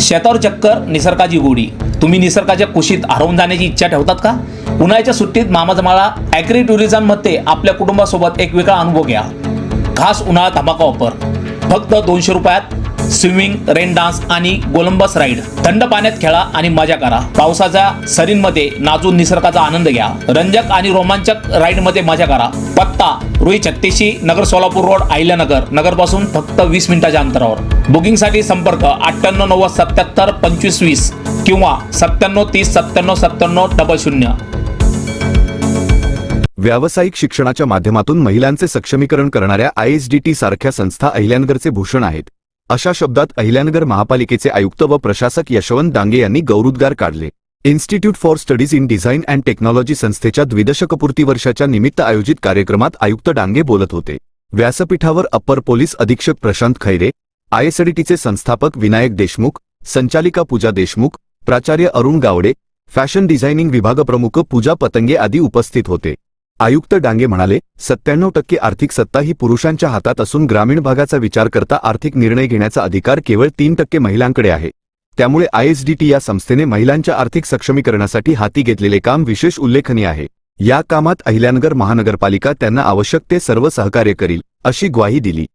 शेतावर चक्कर निसर्गाची गोडी. तुम्ही निसर्गाच्या कुशीत हरवून जाण्याची इच्छा ठेवतात का? उन्हाळ्याच्या सुट्टीत मामाजमाळा ॲग्री टुरिझममध्ये आपल्या कुटुंबासोबत एक वेगळा अनुभव घ्या. खास उन्हाळा धमाका ऑफर फक्त दोनशे रुपयात स्विमिंग रेन डान्स आणि गोलंबस राईड. थंड पाण्यात खेळा आणि मजा करा. पावसाच्या सरींमध्ये नाचून निसर्गाचा आनंद घ्या. रंजक आणि रोमांचक राईडमध्ये मजा करा. पत्ता रुई छत्तीशी नगर सोलापूर रोड अहिल्यानगर. नगरपासून फक्त वीस मिनिटाच्या अंतरावर. बुकिंगसाठी संपर्क अठ्ठ्याण्णव नव्वद सत्याहत्तर पंचवीस वीस किंवा सत्त्याण्णव तीस सत्त्याण्णव सत्त्याण्णव डबल शून्य. व्यावसायिक शिक्षणाच्या माध्यमातून महिलांचे सक्षमीकरण करणाऱ्या आय एस डी टी सारख्या संस्था अहिल्यानगरचे भूषण आहेत. अशा शब्दात अहिल्यानगर महापालिकेचे आयुक्त व प्रशासक यशवंत डांगे यांनी गौरवोद्गार काढले. Institute for studies in design and technology संस्थेच्या द्विदशकपूर्ती वर्षाच्या निमित्त आयोजित कार्यक्रमात आयुक्त डांगे बोलत होते. व्यासपीठावर अप्पर पोलीस अधीक्षक प्रशांत खैरे आयएसडीटीचे संस्थापक विनायक देशमुख संचालिका पूजा देशमुख प्राचार्य अरुण गावडे फॅशन डिझायनिंग विभागप्रमुख पूजा पतंगे आदी उपस्थित होते. आयुक्त डांगे म्हणाले सत्त्याण्णव टक्के आर्थिक सत्ता ही पुरुषांच्या हातात असून ग्रामीण भागाचा विचार करता आर्थिक निर्णय घेण्याचा अधिकार केवळ तीन टक्के महिलांकडे आहे. त्यामुळे आयएसडीटी या संस्थेने महिलांच्या आर्थिक सक्षमीकरणासाठी हाती घेतलेले काम विशेष उल्लेखनीय आहे. या कामात अहिल्यानगर महानगरपालिका त्यांना आवश्यक ते सर्व सहकार्य करील अशी ग्वाही दिली.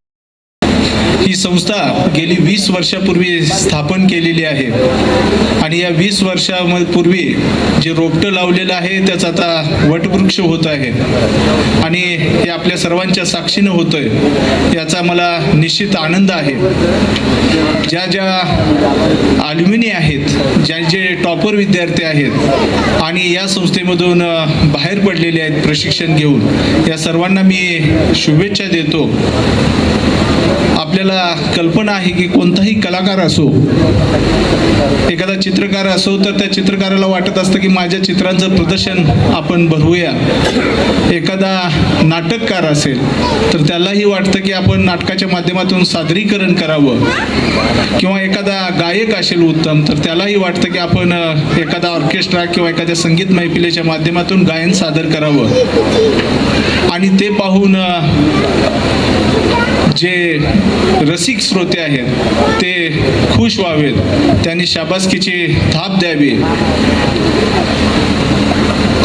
ही संस्था गेली वीस वर्षापूर्वी स्थापन केलेली आहे. आणि या वीस वर्षापूर्वी जे रोपटं लावलेलं आहे त्याचा आता वटवृक्ष होत आहे. आणि हे आपल्या सर्वांच्या साक्षीनं होतंय. याचा मला निश्चित आनंद आहे. ज्या ज्या आल्युमिनी आहेत ज्या जे टॉपर विद्यार्थी आहेत आणि या संस्थेमधून बाहेर पडलेले आहेत प्रशिक्षण घेऊन या सर्वांना मी शुभेच्छा देतो. आपल्याला कल्पना आहे की कोणताही कलाकार असो एखादा चित्रकार असो तर त्या चित्रकाराला वाटत असतं की माझ्या चित्रांचं प्रदर्शन आपण बघूया. एखादा नाटककार असेल तर त्यालाही वाटतं की आपण नाटकाच्या माध्यमातून सादरीकरण करावं. किंवा एखादा गायक असेल उत्तम तर त्यालाही वाटतं की आपण एखादा ऑर्केस्ट्रा किंवा एखाद्या संगीत मैफिलीच्या माध्यमातून गायन सादर करावं. आणि ते पाहून जे रसिक श्रोते आहेत ते खुश व्हावेत त्यांनी शाबासकीची थाप द्यावी.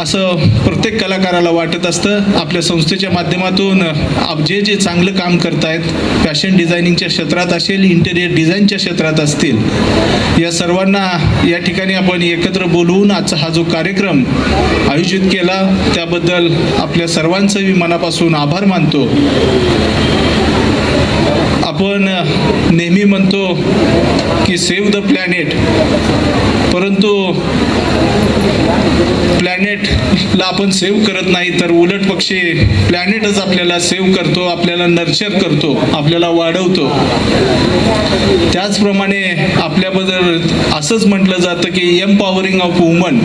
असं प्रत्येक कलाकाराला वाटत असतं आपल्या संस्थेच्या माध्यमातून आप जे जे चांगलं काम करतायत फॅशन डिझायनिंगच्या क्षेत्रात असेल इंटेरियर डिझाईनच्या क्षेत्रात असतील या सर्वांना या ठिकाणी आपण एकत्र बोलवून आजचा हा जो कार्यक्रम आयोजित केला त्याबद्दल आपल्या सर्वांचं मी मनापासून आभार मानतो. आपण नेहमी म्हणतो की सेव्ह द प्लॅनेट परंतु प्लॅनेटला आपण सेव्ह करत नाही तर उलट पक्षी प्लॅनेटच आपल्याला सेव्ह करतो आपल्याला नर्चर करतो आपल्याला वाढवतो. त्याचप्रमाणे आपल्याबद्दल असंच म्हटलं जातं की एम्पॉवरिंग ऑफ वुमन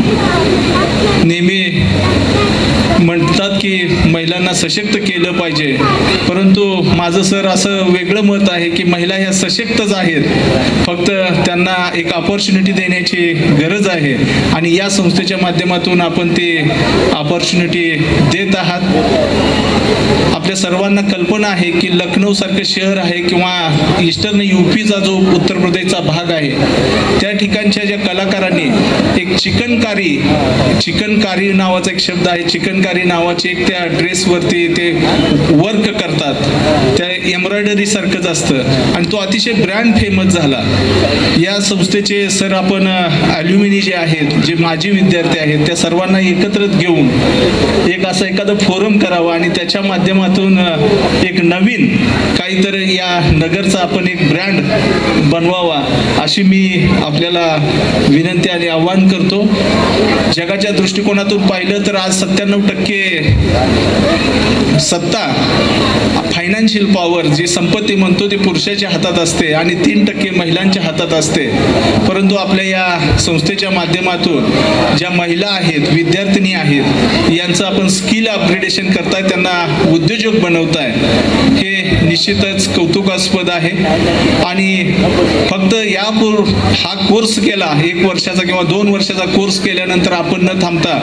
नेहमी म्हणतात की महिलांना सशक्त केलं पाहिजे. परंतु माझं सर असं वेगळं मत आहे की महिला ह्या सशक्तच आहेत. फक्त त्यांना एक ऑपॉर्च्युनिटी देण्याची गरज आहे. आणि या संस्थेच्या माध्यमातून आपण ते ऑपॉर्च्युनिटी देत आहात. आपल्या सर्वांना कल्पना आहे की लखनौ सारखं शहर आहे किंवा ईस्टर्न युपीचा जो उत्तर प्रदेशचा भाग आहे त्या ठिकाणच्या ज्या कलाकारांनी एक चिकनकारी चिकनकारी नावाचा एक शब्द आहे. चिकनकारी नावाचे एक त्या ड्रेसवरती ते वर्क करतात. त्या एम्ब्रॉयडरी सारखंच असतं. आणि तो अतिशय ब्रँड फेमस झाला. या संस्थेचे सर आपण अल्युमिनी जे आहेत जे माजी विद्यार्थी आहेत त्या सर्वांना एकत्र घेऊन एक असं एखादं फोरम करावं आणि त्याच्या माध्यमातून एक नवीन काहीतरी या नगरचा आपण एक ब्रँड बनवावा अशी मी आपल्याला विनंती आणि आव्हान करतो. जगाच्या दृष्टिकोनातून पाहिलं तर आज सत्त्याण्णव टक्के सत्ता फायनान्शियल पॉवर जी संपत्ती म्हणतो ती पुरुषाच्या हातात असते आणि तीन टक्के महिलांच्या हातात असते. परंतु आपल्या या संस्थेच्या माध्यमातून ज्या महिला आहेत विद्यार्थिनी आहेत यांचं आपण स्किल अपग्रेडेशन करताय त्यांना उद्योजक बनवताय हे निश्चितच कौतुकास्पद आहे. आणि फक्त या पूर हा कोर्स केला एक वर्षाचा किंवा दोन वर्षाचा कोर्स केल्यानंतर आपण न थांबता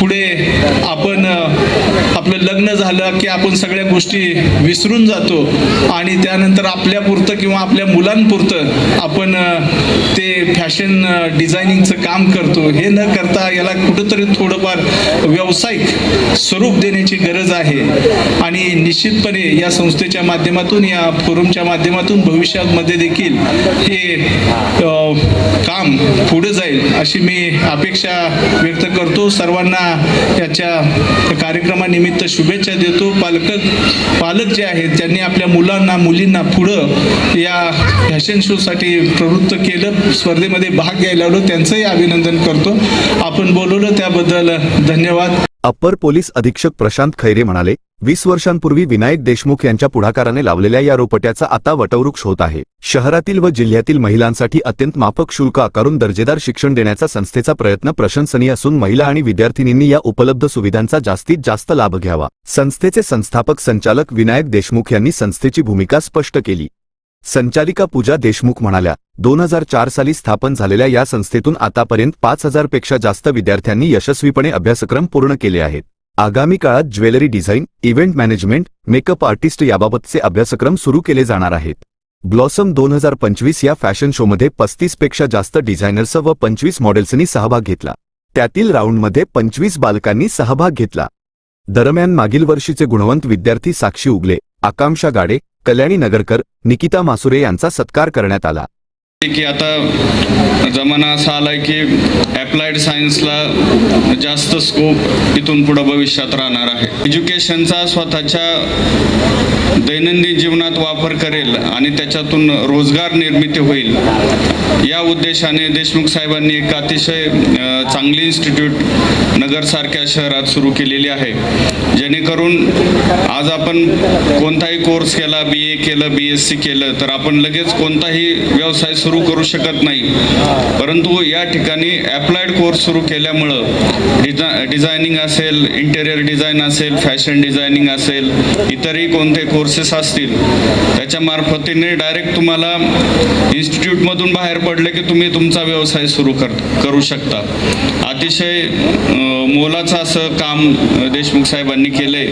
पुढे आपण आपलं लग्न झालं की आपण सगळ्या गोष्टी विसरून जातो आणि त्यानंतर आपल्यापुरतं किंवा आपल्या मुलांपुरतं आपण ते फॅशन डिझायनिंगचं uh, काम करतो हे न करता याला कुठंतरी थोडंफार व्यावसायिक स्वरूप देण्याची गरज आहे. आणि निश्चितपणे या संस्थेच्या माध्यमातून या फोरमच्या माध्यमातून भविष्यामध्ये देखील हे काम पुढे जाईल अशी मी अपेक्षा व्यक्त करतो. सर्वांना याच्या कार्यक्रमानिमित्त शुभेच्छा देतो. पालक पालक जे आहेत त्यांनी आपल्या मुलांना मुलींना पुढं या फॅशन शोसाठी प्रवृत्त केलं. स्पर्धेमध्ये भाग घ्यायला आलो. त्यांचंही अभिनंदन करतो. आपण बोलवलं त्याबद्दल धन्यवाद. अप्पर पोलीस अधीक्षक प्रशांत खैरे म्हणाले वीस वर्षांपूर्वी विनायक देशमुख यांच्या पुढाकाराने लावलेल्या या रोपट्याचा आता वटवृक्ष होत आहे. शहरातील व जिल्ह्यातील महिलांसाठी अत्यंत माफक शुल्क आकारून दर्जेदार शिक्षण देण्याचा संस्थेचा प्रयत्न प्रशंसनीय असून महिला आणि विद्यार्थिनींनी या उपलब्ध सुविधांचा जास्तीत जास्त लाभ घ्यावा. संस्थेचे संस्थापक संचालक विनायक देशमुख यांनी संस्थेची भूमिका स्पष्ट केली. संचालिका पूजा देशमुख म्हणाल्या दोन हजार चार साली स्थापन झालेल्या या संस्थेतून आतापर्यंत पाच हजारपेक्षा जास्त विद्यार्थ्यांनी यशस्वीपणे अभ्यासक्रम पूर्ण केले आहेत. आगामी काळात jewellery design event management makeup artist याबाबतचे अभ्यासक्रम सुरू केले जाणार आहेत. ब्लॉसम दोन हजार पंचवीस या फॅशन शोमध्ये पस्तीसपेक्षा जास्त डिझायनर्स व पंचवीस मॉडेल्सनी सहभाग घेतला. त्यातील राऊंडमध्ये पंचवीस बालकांनी सहभाग घेतला. दरम्यान मागील वर्षीचे गुणवंत विद्यार्थी साक्षी उगले आकांक्षा गाडे कल्याणी नगरकर निकिता मासुरे यांचा सत्कार करण्यात आला. की आता जमाना असा आलाय की ॲप्लाइड सायन्सला जास्त स्कोप इथून पुढं भविष्यात राहणार आहे. एज्युकेशनचा स्वतःच्या दैनंदिन जीवनात वापर करेल आणि त्याच्यातून रोजगार निर्मिती होईल. या उद्देशाने देशमुख साहेबांनी एक अतिशय चांगली इन्स्टिट्यूट नगरसारख्या शहरात सुरू केलेली आहे. जेणेकरून आज आपण कोणताही कोर्स केला बी ए केलं बी एस सी केलं तर आपण लगेच कोणताही व्यवसाय सुरू करू शकत नाही. परंतु या ठिकाणी ॲप्लाइड कोर्स सुरू केल्यामुळं डिझा डिझायनिंग असेल इंटेरियर डिझाईन असेल फॅशन डिझायनिंग असेल इतरही कोणते कोर्सेस असतील त्याच्या मार्फतीने डायरेक्ट तुम्हाला इन्स्टिट्यूटमधून बाहेर पडले की तुम्ही तुमचा व्यवसाय सुरू कर करू शकता. अतिशय मोलाचं असं काम देशमुख साहेबांनी केले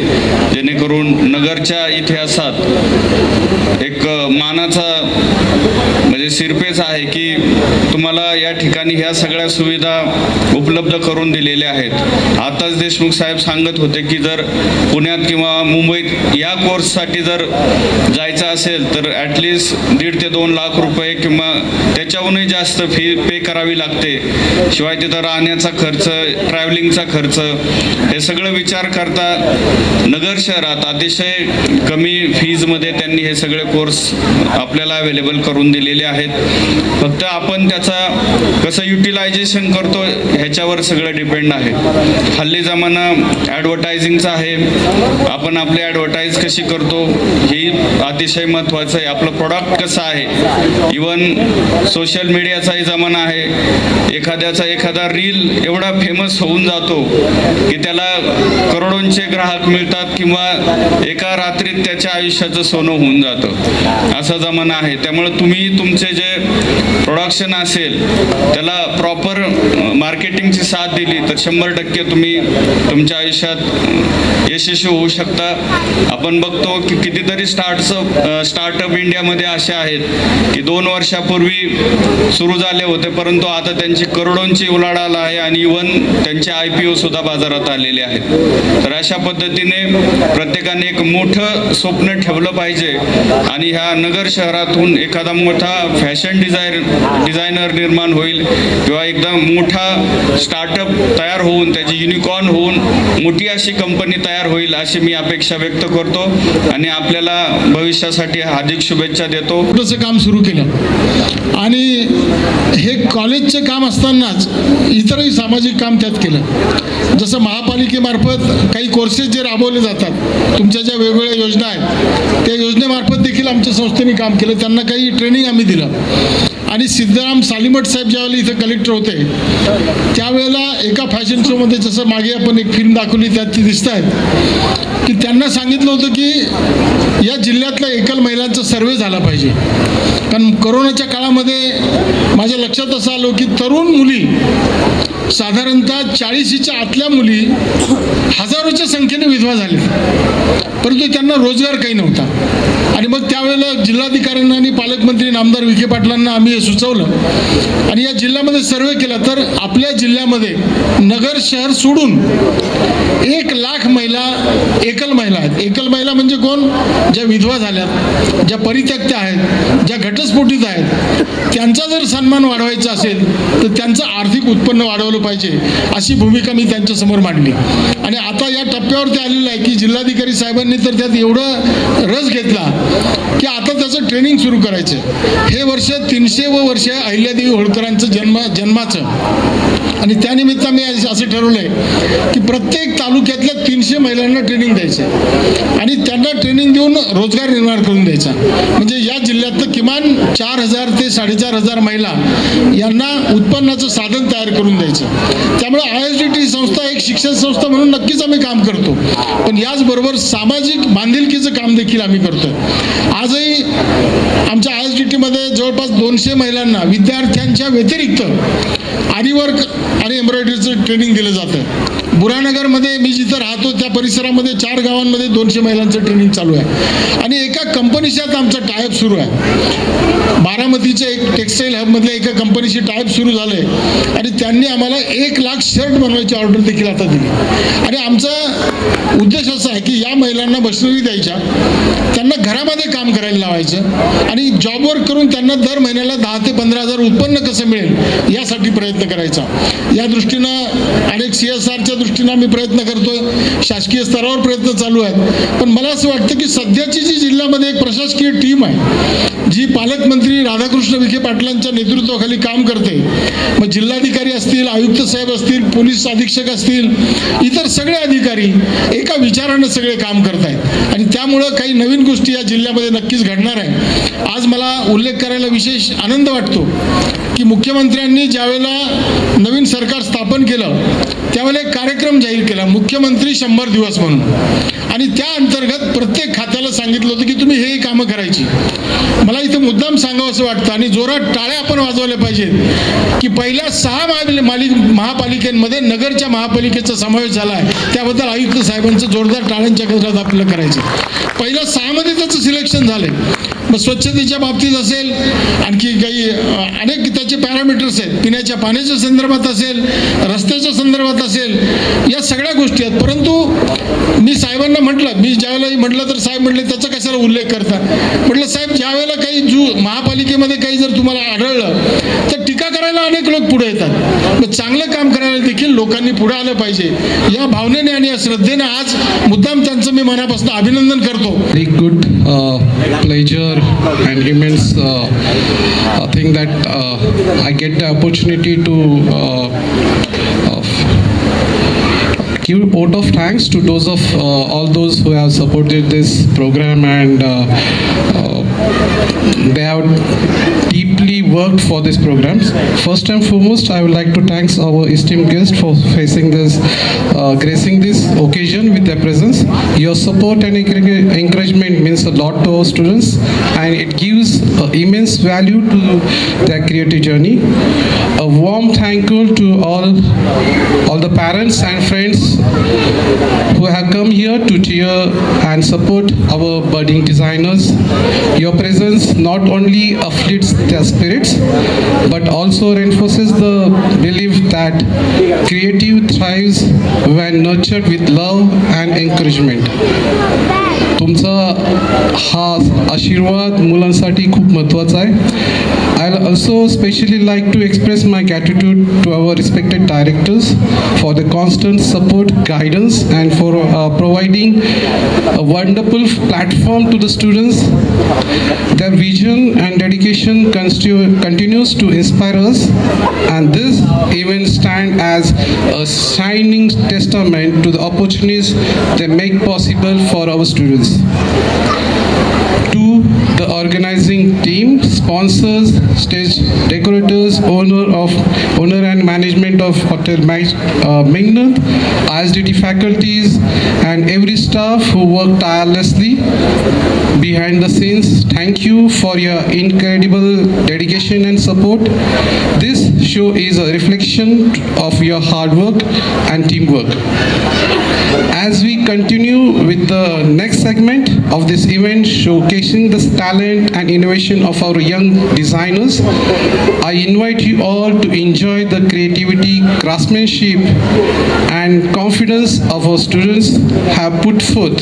जेणेकरून नगरच्या इतिहासात एक मानाचा म्हणजे सिरपेच आहे की तुम्हाला या ठिकाणी ह्या सगळ्या सुविधा उपलब्ध करून दिलेल्या आहेत. आताच देशमुख साहेब सांगत होते की जर पुण्यात किंवा मुंबईत या कोर्ससाठी जर जायचं असेल तर ॲटलिस्ट दीड ते दोन लाख रुपये किंवा त्याच्याहूनही जास्त फी पे करावी लागते. शिवाय तिथं राहण्याचा खर्च ट्रॅव्हलिंगचा खर्च हे सगळं विचार करता नगर शहरात अतिशय कमी फीजमध्ये त्यांनी हे सगळे कोर्स आपल्याला अवेलेबल करून दिलेले आहेत. फक्त आपण त्याचा कसं युटिलायझेशन करतो ह्याच्यावर सगळं डिपेंड आहे. हल्ली जमाना ॲडव्हर्टायझिंगचं आहे. आपण आपली ॲडव्हर्टाईज कशी करतो ही अतिशय महत्त्वाचं आहे. आपलं प्रॉडक्ट कसं आहे? इवन सोशल मीडियाचाही जमाना आहे. एखाद्याचा एखादा रील एवढा फेमस होऊन जातो की त्याला करोडोंचे ग्राहक मिळतात किंवा एका रात्रीत त्याच्या आयुष्याचं सोनं होऊन जातं. असा जमाना आहे. त्यामुळे तुम्ही तुमचे जे प्रोडक्शन असेल त्याला प्रॉपर मार्केटिंगची साथ दिली तर शंभर टक्के तुम्ही तुमच्या आयुष्यात यशस्वी होऊ शकता. आपण बघतो की कितीतरी स्टार्टअप स्टार्टअप इंडियामध्ये असे आहेत की दोन वर्षापूर्वी सुरू झाले होते परंतु आता त्यांची करोडोंची उलाढाल आहे आणि इवन त्यांचे आय पी ओ सुद्धा बाजारात आलेले आहेत. तर अशा पद्धतीने प्रत्येकाने एक मोठं स्वप्न ठेवलं पाहिजे आणि ह्या नगर शहरातून एखादा मोठा फॅशन डिझायर डिझायनर निर्माण होईल किंवा एकदम मोठा स्टार्टअप तयार होऊन त्याची युनिकॉर्न होऊन मोठी अशी कंपनी तयार होईल अशी मी अपेक्षा व्यक्त करतो आणि आपल्याला भविष्यासाठी हार्दिक शुभेच्छा देतो. काम सुरू केलं आणि हे कॉलेजचं काम असतानाच इतरही सामाजिक काम त्यात केलं. जसं महापालिकेमार्फत काही कोर्सेस जे राबवले जातात तुमच्या ज्या वेगवेगळ्या योजना आहेत त्या योजनेमार्फत देखील आमच्या संस्थेने काम केलं. त्यांना काही ट्रेनिंग आम्ही दिलं. आणि सिद्धराम सालिमठ साहेब ज्यावेळेला इथं कलेक्टर होते त्यावेळेला एका फॅशन शोमध्ये जसं मागे आपण एक फिल्म दाखवली त्यात ती दिसत आहेत की त्यांना सांगितलं होतं की या जिल्ह्यातल्या एकल महिलांचा सर्वे झाला पाहिजे. कारण करोनाच्या काळामध्ये माझ्या लक्षात असं आलं की तरुण मुली साधारणतः चाळीशीच्या आतल्या मुली हजारोच्या संख्येने विधवा झाल्या परंतु त्यांना रोजगार काही नव्हता. आणि मग त्यावेळेला जिल्हाधिकाऱ्यांना आणि पालकमंत्री नामदार विखे पाटलांना आम्ही हे सुचवलं. आणि या जिल्ह्यामध्ये सर्वे केला तर आपल्या जिल्ह्यामध्ये नगर शहर सोडून एक लाख महिला एकल महिला आहेत. एकल महिला म्हणजे कोण? ज्या विधवा झाल्या ज्या परित्यक्त्या आहेत ज्या घटस्फोटीत आहेत. त्यांचा जर सन्मान वाढवायचा असेल तर त्यांचं आर्थिक उत्पन्न वाढवलं पाहिजे अशी भूमिका मी त्यांच्यासमोर मांडली. आणि आता या टप्प्यावर ते आलेलं आहे की जिल्हाधिकारी साहेबांनी तर त्यात एवढं रस घेतला की आता त्याचं ट्रेनिंग सुरू करायचं. हे वर्ष तीनशे व वर्ष अहिल्यादेवी होळकरांचं जन्म जन्माचं. आणि त्यानिमित्त मी असं ठरवलं आहे की प्रत्येक तालुक्यातल्या तीनशे महिलांना ट्रेनिंग द्यायचं. आणि त्यांना ट्रेनिंग देऊन रोजगार निर्माण करून द्यायचा. म्हणजे या जिल्ह्यातलं किमान चार हजार ते साडेचार हजार महिला यांना उत्पन्नाचं साधन तयार करून द्यायचं. त्यामुळे आय एस डी टी संस्था एक शिक्षण संस्था म्हणून नक्कीच आम्ही काम करतो. पण याचबरोबर सामाजिक बांधिलकीचं काम देखील आम्ही करतो आजही आमच्या आय एस डी टीमध्ये जवळपास दोनशे महिलांना विद्यार्थ्यांच्या व्यतिरिक्त आरीवर्क आणि एम्ब्रॉयडरीचं ट्रेनिंग दिलं जातं. बुरानगरमध्ये मी जिथं राहतो त्या परिसरामध्ये चार गावांमध्ये दोनशे महिलांचं ट्रेनिंग चालू आहे. आणि एका कंपनीच्यात आमचा टायअप सुरू आहे. बारामतीच्या एक टेक्स्टाईल हबमधल्या एका कंपनीशी टायअप सुरू झालं आहे आणि त्यांनी आम्हाला एक लाख शर्ट बनवायची ऑर्डर देखील आता दिली. आणि आमचं उद्देश असा आहे की या महिलांना मशिनरी द्यायच्या त्यांना घरामध्ये काम करायला लावायचं आणि जॉब वर्क करून त्यांना दर महिन्याला दहा ते पंधरा हजार उत्पन्न कसं मिळेल यासाठी प्रयत्न करायचा. या दृष्टीनं अनेक सी एस आरच्या दृष्टीनं आम्ही प्रयत्न करतोय. शासकीय स्तरावर प्रयत्न चालू आहेत. पण मला असं वाटतं की सध्याची जी जिल्ह्यामध्ये एक प्रशासकीय टीम आहे जी पालकमंत्री राधाकृष्ण विखे पाटलांच्या नेतृत्वाखाली काम करते मग जिल्हाधिकारी असतील आयुक्त साहेब असतील पोलीस अधीक्षक असतील इतर सगळे अधिकारी एका विचारानं सगळे काम करत आहेत आणि त्यामुळं काही नवीन गोष्टी या जिल्ह्यामध्ये नक्कीच घडणार आहे आज मला उल्लेख करायला विशेष आनंद वाटतो की मुख्यमंत्र्यांनी ज्यावेळेला नवीन सरकार स्थापन केलं त्यावेळेला एक कार्यक्रम जाहीर केला मुख्यमंत्री शंभर दिवस म्हणून. आणि त्या अंतर्गत प्रत्येक खात्याला सांगितलं होतं की तुम्ही हे कामं करायची. मला इथं मुद्दाम सांगावं असं वाटतं आणि जोरात टाळ्या आपण वाजवल्या पाहिजेत की पहिल्या सहा महापालिक मालिक महापालिकेमध्ये नगरच्या महापालिकेचा समावेश झाला आहे. त्याबद्दल आयुक्त साहेबांचं जोरदार टाळ्यांच्या गजरात आपल्याला करायचं. पहिल्या सहामध्ये त्याचं सिलेक्शन झालं मग स्वच्छतेच्या बाबतीत असेल आणखी काही अनेक त्याचे पॅरामीटर्स आहेत. पिण्याच्या पाण्याच्या संदर्भात असेल रस्त्याच्या संदर्भात असेल या सगळ्या गोष्टी आहेत. परंतु मी साहेबांना म्हटलं मी ज्यावेळेला म्हटलं तर साहेब म्हटले त्याचं कशाला उल्लेख करता? म्हटलं साहेब ज्यावेळेला काही जू महापालिकेमध्ये काही जर तुम्हाला आढळलं तर टीका करायला अनेक लोक पुढे येतात. मग चांगलं काम करायला देखील लोकांनी पुढे आलं पाहिजे. या भावनेने आणि या श्रद्धेने आज मुद्दाम त्यांचं मी मनापासून अभिनंदन करतो. Very good pleasure pleasure I think that I get the opportunity to give vote of thanks to those of uh, all those who have supported this program and uh, they have deeply worked for these programs. First and foremost, I would like to thank our esteemed guests for facing this, uh, gracing this occasion with their presence. Your support and encouragement means a lot to our students, and it gives uh, immense value to their creative journey. A warm thank you to all, all the parents and friends who have come here to cheer and support our budding designers. Your presence not only uplifts their spirits but also reinforces the belief that creative thrives when nurtured with love and encouragement. तुमचा हा आशीर्वाद मुलांसाठी खूप महत्त्वाचा आहे I also specially like to express my gratitude to our respected directors for the constant support guidance and for uh, providing a wonderful platform to the students. Their vision and dedication constitu- continues to inspire us and this even stand as a shining testament to the opportunities they make possible for our students. Tu the organizing team, sponsors, stage decorators, owner of owner and management of Hotel uh, ISDT faculties, and every staff who worked tirelessly behind the scenes. Thank you for your incredible dedication and support. This show is a reflection of your hard work and teamwork. As we continue with the next segment of this event showcasing the staff talent and innovation of our young designers. I invite you all to enjoy the creativity, craftsmanship and confidence of our students have put forth.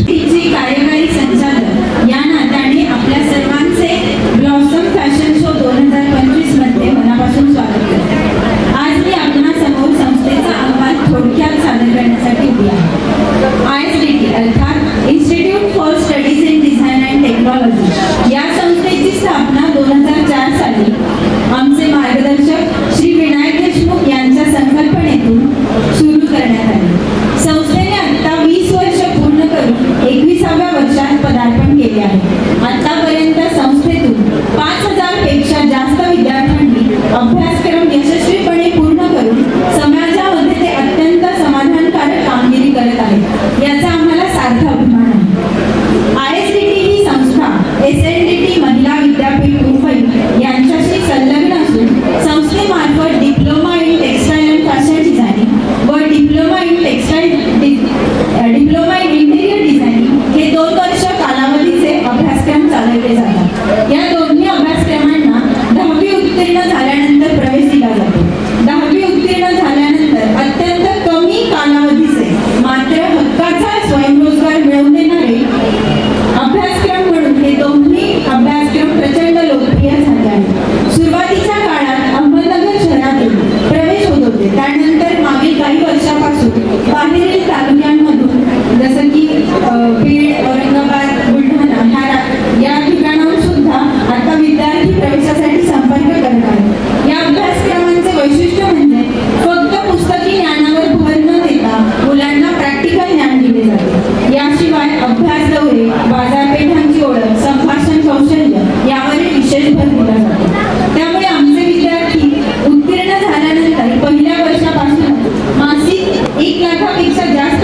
ya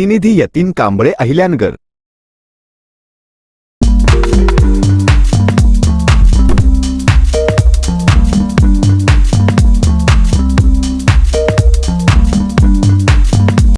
प्रतिनिधी यतीन कांबळे अहिल्यानगर.